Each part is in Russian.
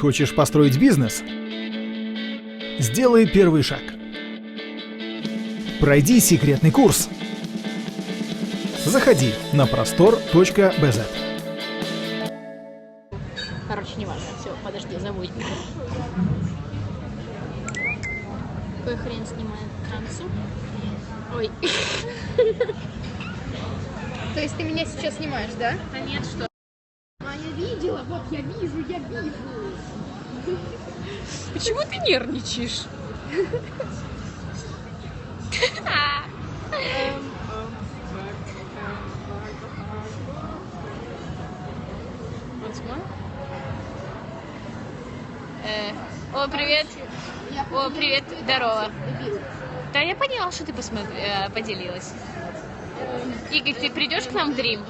Хочешь построить бизнес? Сделай первый шаг. Пройди секретный курс. Заходи на простор.бз. Короче, не важно. Все, подожди, забудь. Какой хрен снимает трансу? Ой. То есть ты меня сейчас снимаешь, да? Да нет, что? Видела, вот я вижу, я вижу. Почему ты нервничаешь? Э, О, привет. О, привет, здорово. Да я поняла, что ты посмотри, э, поделилась. Игорь, ты придешь к нам в Дрим?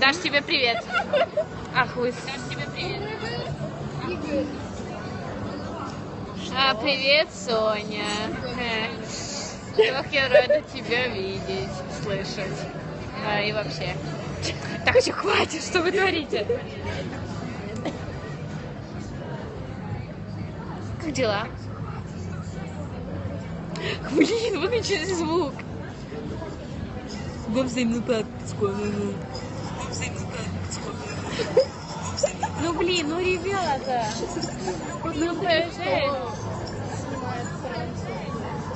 Дашь тебе привет. Ах вы. Тебе привет. А, привет, Соня. Э, Как я рада тебя видеть, слышать. А, и вообще. Так, все, хватит, что вы творите? Как дела? Блин, выключи звук. Во взаимную подписку. Ну блин, ну ребята. Ну подожди.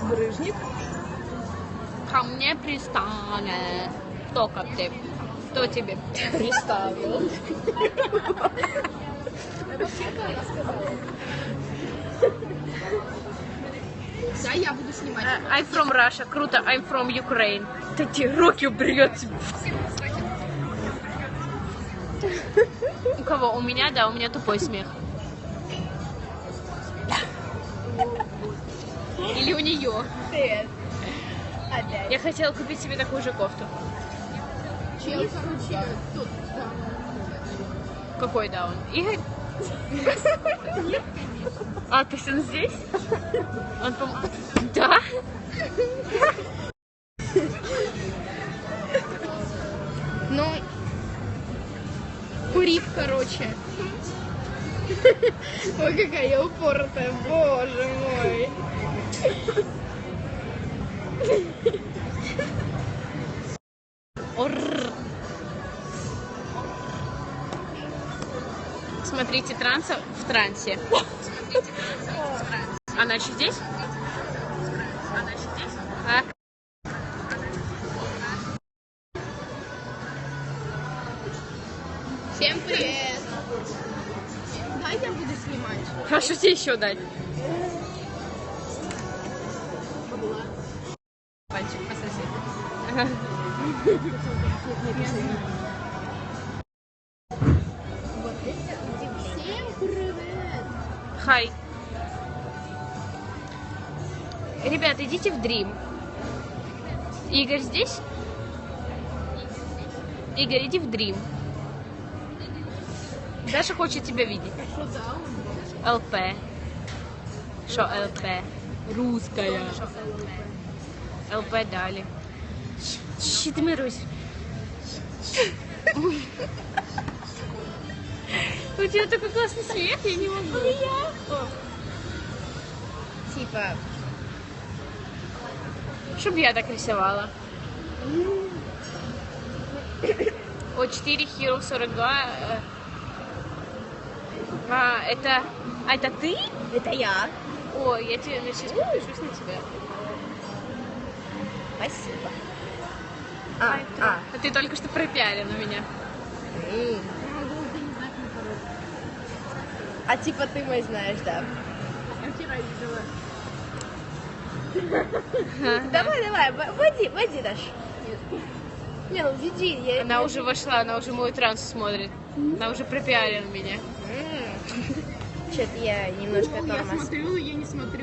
Брыжник. Ко мне пристали. Кто как ты? Кто тебе? Приставил. Да, я буду снимать. I'm from Russia. Круто. I'm from Ukraine. Эти руки уберет. У кого? У меня, да, у меня тупой смех. Или у нее. Привет. Опять. Я хотела купить себе такую же кофту. Короче, тут. Какой да он? Игорь? А, то есть он здесь? Он пом- Да? Ну, курив, короче. Ой, какая я упоротая, боже мой. Смотрите транса в трансе. Она еще здесь? Всем привет. Да, я буду снимать. Что тебе еще дать? Пальчик пососи. Всем привет. Хай. Ребят, идите в Дрим. Игорь здесь? Игорь, иди в Дрим. Даша хочет тебя видеть. ЛП. Что ЛП? Русская. ЛП дали. Щи ты Мирусь. У тебя такой классный смех, я не могу. Типа, Чтоб я так рисовала. О, 4 Hero 42. А, это... А, это ты? это я. О, я тебе я сейчас подпишусь на тебя. Спасибо. А, а. А ты только что пропиарил на меня. М. А типа ты мой знаешь, да? Я вчера видела. Давай, давай, в- вводи, вводи, Даш. Не, ну введи. Я, Она уже вошла, она уже мой транс смотрит. Она уже пропиарила меня. Что-то я немножко тормоз. я не смотрю.